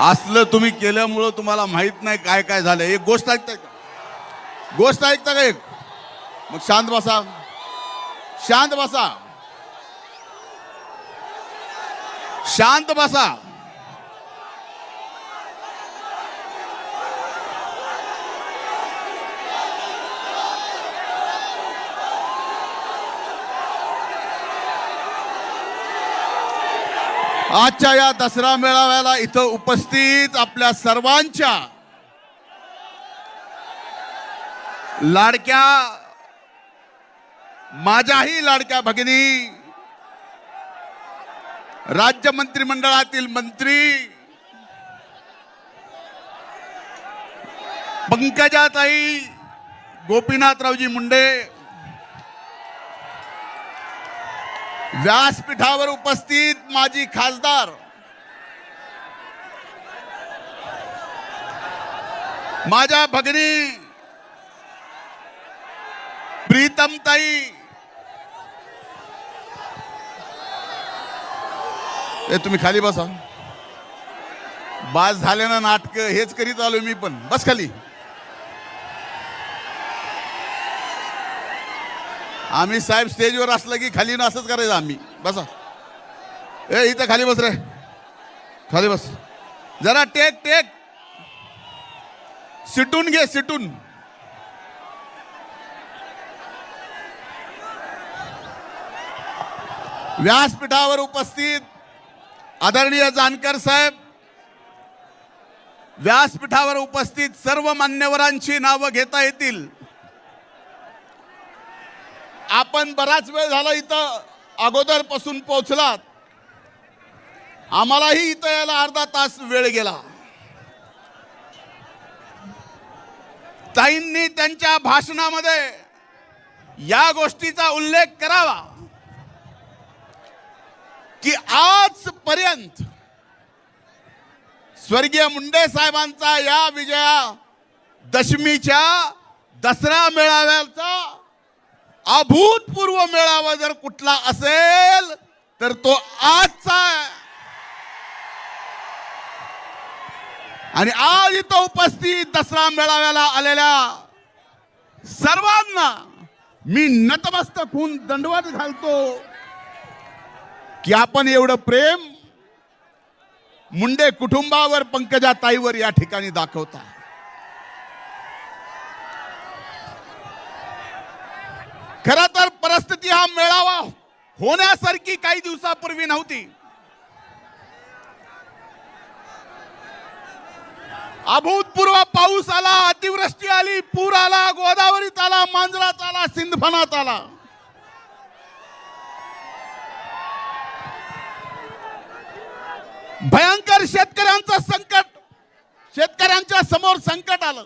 असलं तुम्ही केल्यामुळं तुम्हाला माहीत नाही काय काय झालं एक गोष्ट ऐकताय का? गोष्ट ऐकता का एक? मग शांत बसा. शांत बसा. शांत बसा. आजच्या या दसरा मेळाव्याला इथं उपस्थित आपल्या सर्वांच्या लाडक्या माझ्याही लाडक्या भगिनी राज्य मंत्रिमंडळातील मंत्री पंकजाताई गोपीनाथरावजी मुंडे व्यासपीठावर उपस्थित माजी खासदार. माझ्या भगिनी प्रीतमताई. ए तुम्ही खाली बसा. बास झाले ना नाटक हेच करीत आलो मी पण. बस खाली. आम्ही साहेब स्टेजवर असलं की खाली ना असंच करायचं आम्ही. बसा. ए इथं खाली बस रे. खाली बस. जरा टेक टेक. सिटून घे सिटून. व्यासपीठावर उपस्थित आदरणीय जानकर साहेब. व्यासपीठावर उपस्थित सर्व मान्यवरांची नावं घेता येतील. आपण बराच वेळ झाला इथं अगोदरपासून पोहोचलात. आम्हालाही इथं यायला अर्धा तास वेळ गेला. ताईंनी त्यांच्या भाषणामध्ये या गोष्टीचा उल्लेख करावा. की आजपर्यंत स्वर्गीय मुंडे साहेबांचा या विजया दशमीच्या दसरा मेळाव्याचा अभूतपूर्व मेळावा जर कुठला असेल तर तो आजचा आहे. आणि आज इथं उपस्थित दसरा मेळाव्याला आलेल्या सर्वांना मी नतमस्तक होऊन दंडवत घालतो की आपण एवढं प्रेम मुंडे कुटुंबावर पंकजा ताईवर या ठिकाणी दाखवता. खर तर परिस्थिती हा मेळावा होण्यासारखी काही दिवसापूर्वी नव्हती. अभूतपूर्व पाऊस आला अतिवृष्टी आली पूर आला गोदावरीत आला मांजरात आला सिंधफणात आला. भयंकर शेतकऱ्यांचं संकट शेतकऱ्यांच्या समोर संकट आलं.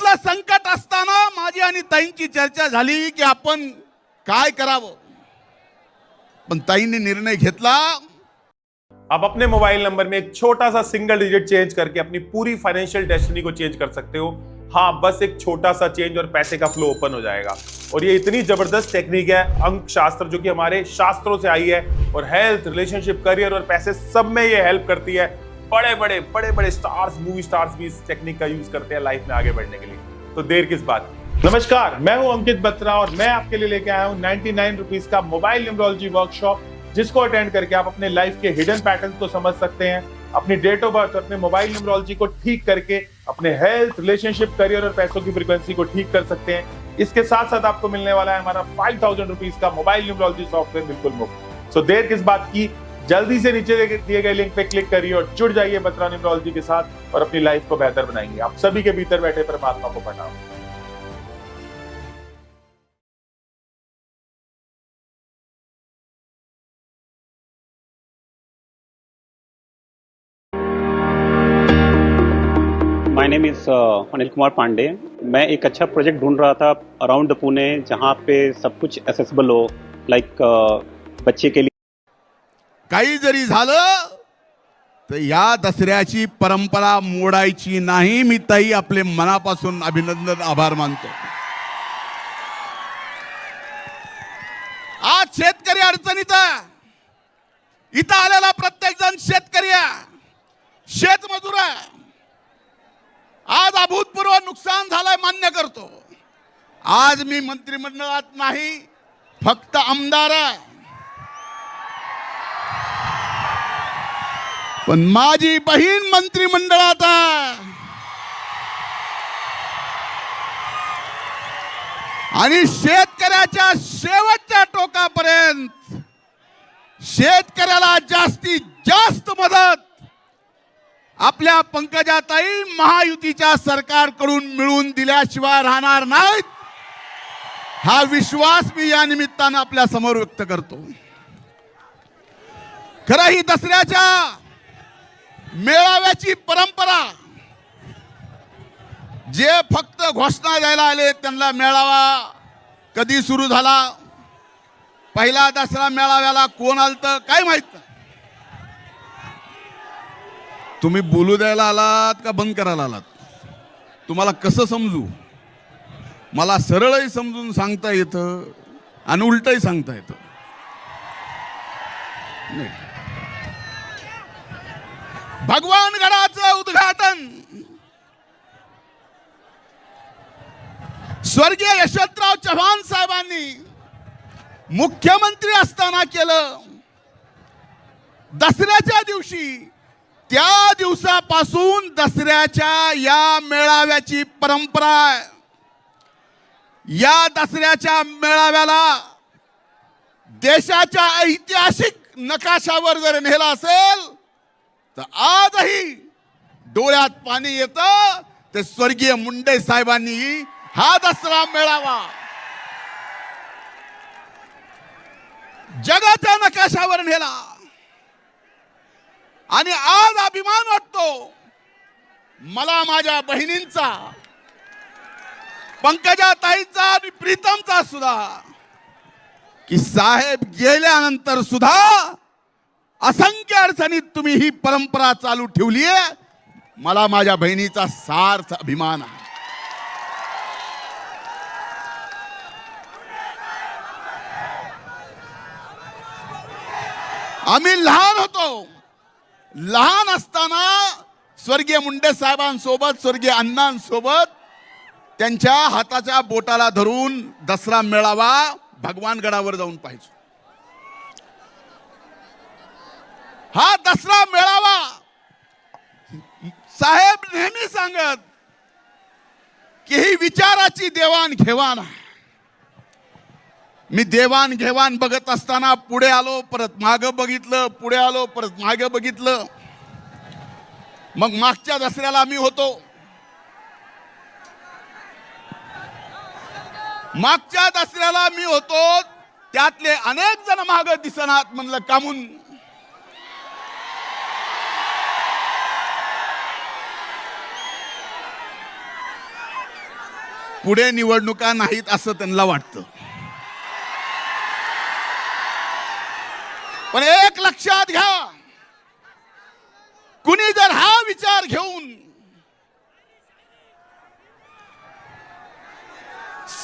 तसलं संकट असताना माझी आणि ताईंची चर्चा झाली की आपण काय करावं? पण ताईंनी निर्णय घेतला. आप अपने मोबाइल नंबर में एक छोटा सा सिंगल डिजिट चेंज करके अपनी पूरी फाइनेंशियल डेस्टिनी को चेंज कर सकते हो। हाँ बस एक छोटा सा चेंज और पैसे का फ्लो ओपन हो जाएगा। और ये इतनी ज़बरदस्त टेक्निक है अंक शास्त्र जो कि हमारे शास्त्रों से आई है, और हेल्थ रिलेशनशिप करियर और पैसे सब में ये हेल्प करती है। बड़े बड़े बड़े बड़े स्टार्स मूवी स्टार्स भी इस टेक्निक का यूज़ करते हैं लाइफ में आगे बढ़ने के लिए। तो देर किस बात? नमस्कार, मैं हूँ अंकित बत्रा और मैं आपके लिए लेके आया हूँ 99 रुपीस का मोबाइल न्यूमरोलॉजी वर्कशॉप जिसको अटेंड करके आप अपने लाइफ के हिडन पैटर्न्स को समझ सकते हैं, अपनी डेट ऑफ़ बर्थ अपने मोबाइल न्यूमरोलॉजी को ठीक करके अपने हेल्थ रिलेशनशिप करियर और पैसों की फ्रीक्वेंसी को ठीक कर सकते हैं। इसके साथ साथ आपको मिलने वाला है हमारा फाइव थाउज़ेंड रुपीज़ का मोबाइल न्यूमरोलॉजी सॉफ्टवेयर बिल्कुल मुफ़्त। सो देर किस बात की? जल्दी से नीचे दिए गए लिंक पे क्लिक करिए और जुड़ जाइए बत्रा न्यूमरोलॉजी के साथ और अपनी लाइफ को बेहतर बनाएँगे। आप सभी के भीतर बैठे परमात्मा को प्रणाम। My name is Anil Kumar Pandey मैं एक अच्छा प्रोजेक्ट ढूंढ रहा था अराउंड पुणे, जहाँ पे सब कुछ एसेसिबल हो लाइक बच्चे के लिए काही जरी झालं तर या दसऱ्याची परंपरा मोडायची नाही. मी ताई आपले मनापासून अभिनंदन आभार मानतो. आज शेतकरी अडचणीत इथं आलेला प्रत्येक जण शेतकरी शेतमजूर आज अभूतपूर्व नुकसान झालंय मान्य करतो. आज मी मंत्रिमंडळात नाही फक्त आमदार आहे. पण माझी बहीण मंत्रिमंडळात आणि शेतकऱ्याच्या शेवटच्या टोकापर्यंत शेतकऱ्याला जास्तीत जास्त मदत आपल्या पंकजाताई महायुतीच्या सरकारकडून मिळून दिल्याशिवाय राहणार नाहीत. हा विश्वास मी या निमित्तानं आपल्यासमोर व्यक्त करतो. खरं ही दसऱ्याच्या मेळाव्याची परंपरा. जे फक्त घोषणा द्यायला आले त्यांना मेळावा कधी सुरू झाला? पहिला दसरा मेळाव्याला कोण आलत? काय माहीत? नाही. तुम्ही बोलू द्यायला आलात का बंद करायला आलात? तुम्हाला कसं समजू? मला सरळही समजून सांगता येतं आणि उलटही सांगता येतं. नाही. भगवान गडाचं उद्घाटन. स्वर्गीय यशवंतराव चव्हाण साहेबांनी मुख्यमंत्री असताना केलं. दसऱ्याच्या दिवशी त्या दिवसापासून दसऱ्याच्या या मेळाव्याची परंपरा आहे. या दसऱ्याच्या मेळाव्याला देशाच्या ऐतिहासिक नकाशावर जर नेला असेल तर आजही डोळ्यात पाणी येतं. ते स्वर्गीय मुंडे साहेबांनी हा दसरा मिळावा. जगाच्या नकाशावर नेला. आणि आज अभिमान वाटतो. मला माझ्या बहिणींचा पंकजा ताईचा आणि प्रीतमचा सुद्धा की साहेब गेल्यानंतर सुद्धा असंख्य अडचणीत तुम्ही ही परंपरा चालू ठेवली आहे. मला माझ्या बहिणीचा सार्थ अभिमान आहे. आम्ही लहान होतो. लहान असताना स्वर्गीय मुंडे साहेबांसोबत स्वर्गीय अण्णांसोबत त्यांच्या हाताच्या बोटाला धरून दसरा मेळावा भगवानगडावर जाऊन पाहिजे हा दसरा मेळावा. साहेब नेहमी सांगत की ही विचाराची देवाणघेवाण मी देवाणघेवाण बघत असताना पुढे आलो परत माग बघितलं पुढे आलो परत मागे बघितलं. मग मागच्या दसऱ्याला मी होतो. मागच्या दसऱ्याला मी होतो. त्यातले अनेक जण माग दिसनात म्हणलं कामून पुढे निवडणुका नाहीत असं त्यांना वाटतं. पण एक लक्षात घ्या. कुणी जर हा विचार घेऊन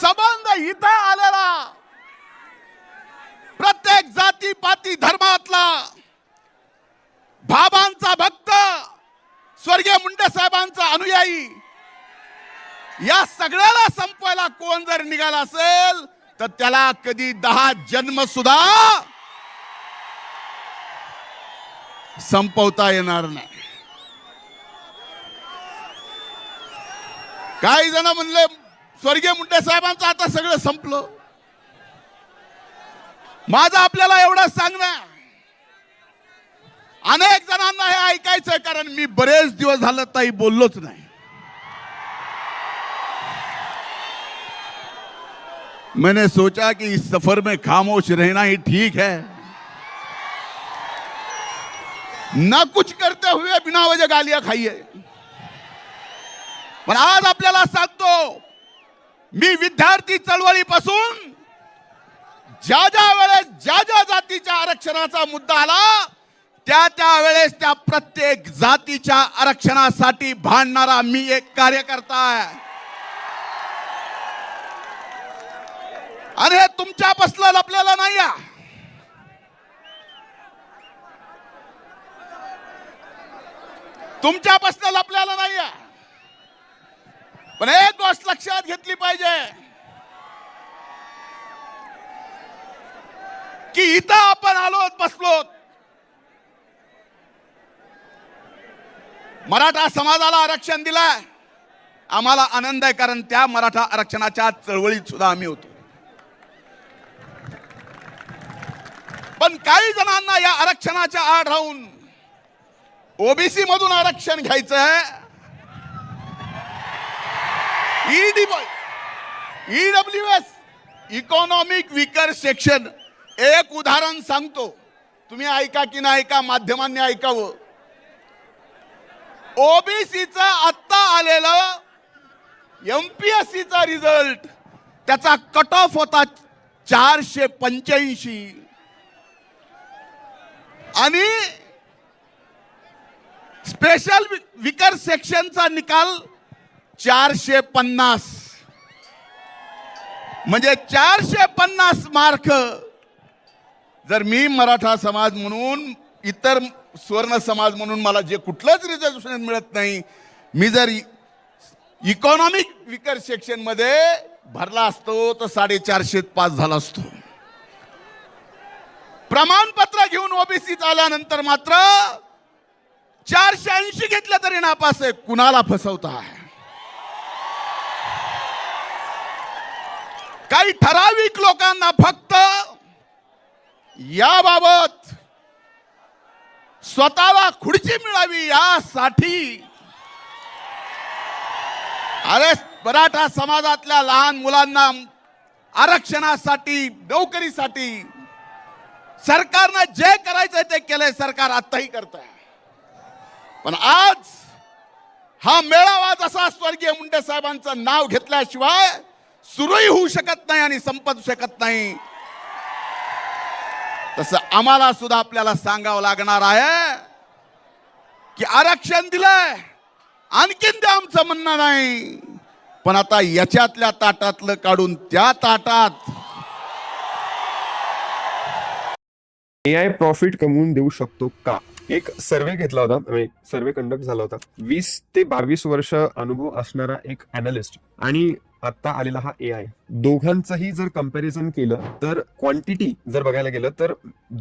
संबंध इथं आलेला प्रत्येक जाती पाती धर्मातला बाबांचा भक्त स्वर्गीय मुंडे साहेबांचा अनुयायी या सगळ्याला संपवायला कोण जर निघाला असेल तर त्याला कधी दहा जन्म सुद्धा संपवता येणार नाही. काही जण म्हणले स्वर्गीय मुंडे साहेबांचं आता सगळं संपलं. माझं आपल्याला एवढं सांगणं अनेक जणांना हे ऐकायचंय कारण मी बरेच दिवस झालं ताई बोललोच नाही. मैंने सोचा कि इस सफर में खामोश रहना ही ठीक है। ना कुछ करते हुए बिना वजह गालियां खाइए। पण आज आपल्याला सांगतो मी विद्यार्थी चळवळीपासून ज्या ज्या वेळेस ज्या ज्या जातीच्या आरक्षणाचा मुद्दा आला त्या त्या वेळेस त्या प्रत्येक जातीच्या आरक्षणासाठी भांडणारा मी एक कार्यकर्ता आहे. अरे तुमच्या तुमच्यापासलं लपलेला नाही तुमच्या तुमच्यापासून लपल्याला नाही पण एक गोष्ट लक्षात घेतली पाहिजे. की इथं आपण आलो बसलो. मराठा समाजाला आरक्षण दिलाय. आम्हाला आनंद आहे कारण त्या मराठा आरक्षणाच्या चळवळीत सुद्धा आम्ही होतो. पण काही जणांना या आरक्षणाच्या आड राहून ओबीसी मधून आरक्षण घ्यायचं आहे E W S economic weaker section एक उदाहरण सांगतो. तुम्ही ऐका की नाही ऐका माध्यमांनी ऐकावं. ओबीसीच आत्ता आलेलं एमपीएससीचा रिझल्ट त्याचा कट ऑफ होता चारशे पंच्याऐंशी. आणि स्पेशल विकर सेक्शनचा निकाल चारशे पन्नास. म्हणजे चारशे पन्नास मार्क जर मी मराठा समाज म्हणून इतर सुवर्ण समाज म्हणून मला जे कुठलंच रिझर्वेशन मिळत नाही मी जर इकॉनॉमिक विकर सेक्शनमध्ये भरला असतो तर साडेचारशे पास झाला असतो. प्रमाणपत्र घेऊन ओबीसीत आल्यानंतर मात्र चारशे ऐंशी घेतलं तरी नापास आहे. कुणाला फसवताय काही ठराविक लोकांना फक्त याबाबत स्वतःला खुर्ची मिळावी यासाठी. अरे मराठा समाजातल्या लहान मुलांना आरक्षणासाठी नोकरीसाठी सरकारनं जे करायचंय ते केलंय सरकार आताही करत आहे पण आज हा मेळावा जसा स्वर्गीय मुंडे साहेबांचं नाव घेतल्याशिवाय सुरूही होऊ शकत नाही आणि संपत शकत नाही. तसं आम्हाला सुद्धा आपल्याला सांगावं लागणार आहे की आरक्षण दिलंय. आणखीन ते आमचं म्हणणं नाही. पण आता याच्यातल्या ताटातलं काढून त्या ताटात ए आय प्रॉफिट कमवून देऊ शकतो का? एक सर्वे घेतला होता सर्वे कंडक्ट झाला होता. वीस ते बावीस वर्ष अनुभव असणारा एक अनालिस्ट आणि आता आलेला हा ए आय दोघांचंही जर कंपॅरिझन केलं तर क्वांटिटी जर बघायला गेलं तर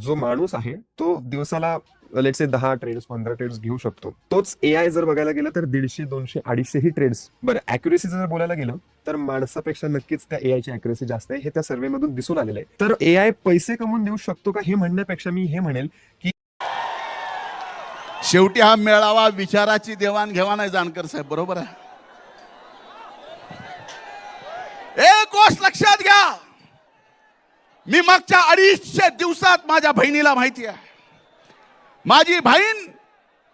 जो माणूस आहे तो दिवसाला लेट्स से दहा ट्रेड्स पंधरा ट्रेड्स घेऊ शकतो. तोच ए आय जर बघायला गेलं तर दीडशे दोनशे अडीचशेही ट्रेड्स बरं अॅक्युरेसी जर बोलायला गेलं तर माणसापेक्षा नक्कीच त्या ए ची अॅक्युरेसी जास्त आहे. हे त्या सर्वे मधून दिसून आलेलं आहे. तर ए आय पैसे कमवून देऊ शकतो का हे म्हणण्यापेक्षा मी हे म्हणेल की शेवटी हा मेळावा विचाराची देवाणघेवाण आहे जानकर साहेब बरोबर आहे? एक गोष्ट लक्षात घ्या! मी मागच्या अडीचशे दिवसात माझ्या बहिणीला माहिती आहे. माझी बहीण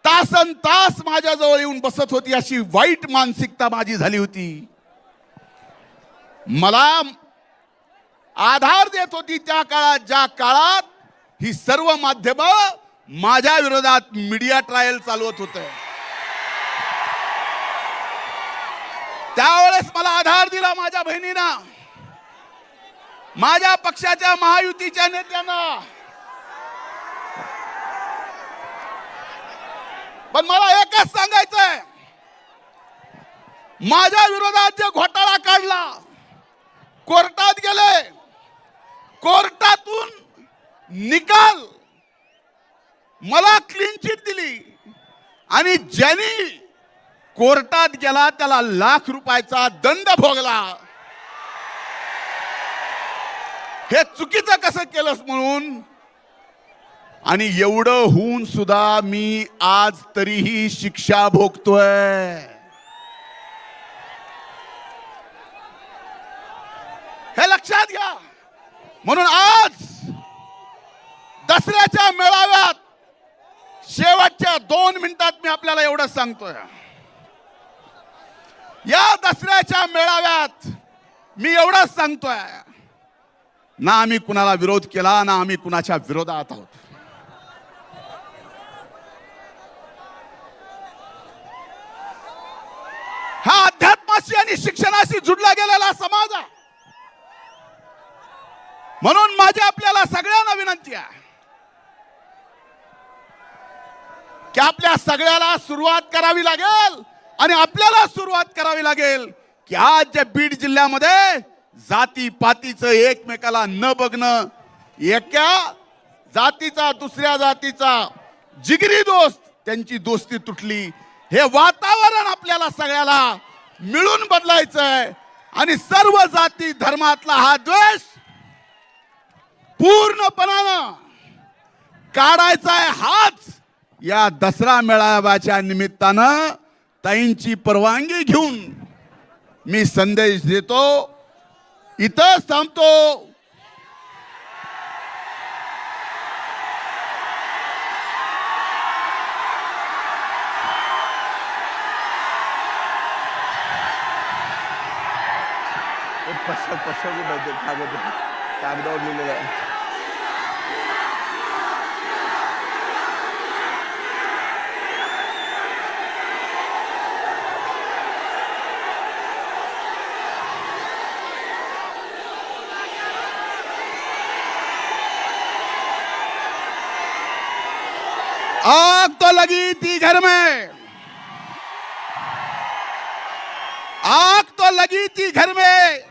तासन तास माझ्याजवळ येऊन बसत होती अशी वाईट मानसिकता माझी झाली होती. मला आधार देत होती त्या काळात ज्या काळात ही सर्व माध्यम माझ्या विरोधात मीडिया ट्रायल चालवत होत. त्यावेळेस मला आधार दिला माझ्या बहिणीना. माझ्या पक्षाच्या महायुतीच्या नेत्यांना. पण मला एकच सांगायचंय. माझ्या विरोधात जे घोटाळा काढला कोर्टात गेले कोर्टातून निकाल मला क्लीन चिट दिली. आणि ज्यांनी कोर्टात गेला त्याला लाख रुपयाचा दंड भोगला. हे चुकीचं कसं केलंस म्हणून आणि एवढं होऊन सुद्धा मी आज तरीही शिक्षा भोगतोय. हे लक्षात घ्या. म्हणून आज दसऱ्याच्या मेळाव्यात शेवटच्या दोन मिनिटात मी आपल्याला एवढं सांगतोय. या दसऱ्याच्या मेळाव्यात मी एवढंच सांगतोय. ना आम्ही कुणाला विरोध केला ना आम्ही कुणाच्या विरोधात आहोत. हा अध्यात्माशी आणि शिक्षणाशी जुडला गेलेला समाज आहे. म्हणून माझी आपल्याला सगळ्यांना विनंती आहे की आपल्या सगळ्याला सुरुवात करावी लागेल आणि आपल्याला सुरुवात करावी लागेल की आज ज्या बीड जिल्ह्यामध्ये जाती पातीचं एकमेकाला न बघणं एका जातीचा दुसऱ्या जातीचा जिगरी दोस्त त्यांची दोस्ती तुटली. हे वातावरण आपल्याला सगळ्याला मिळून बदलायचंय. आणि सर्व जाती धर्मातला हा द्वेष पूर्णपणानं काढायचा आहे हाच या दसरा मेळाव्याच्या निमित्तानं ताईंची परवानगी घेऊन मी संदेश देतो. इथंच थांबतो. कागदावर लिहिलेलं आहे आग तो लगी थी घर में। आग तो लगी थी घर में।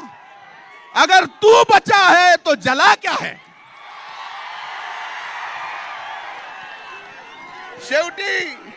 अगर तू बचा है तो जला क्या है? शेवटी